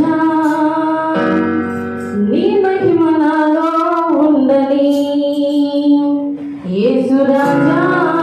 యేసురాజా నీ మహిమ నాలో ఉండని. యేసు రాజా.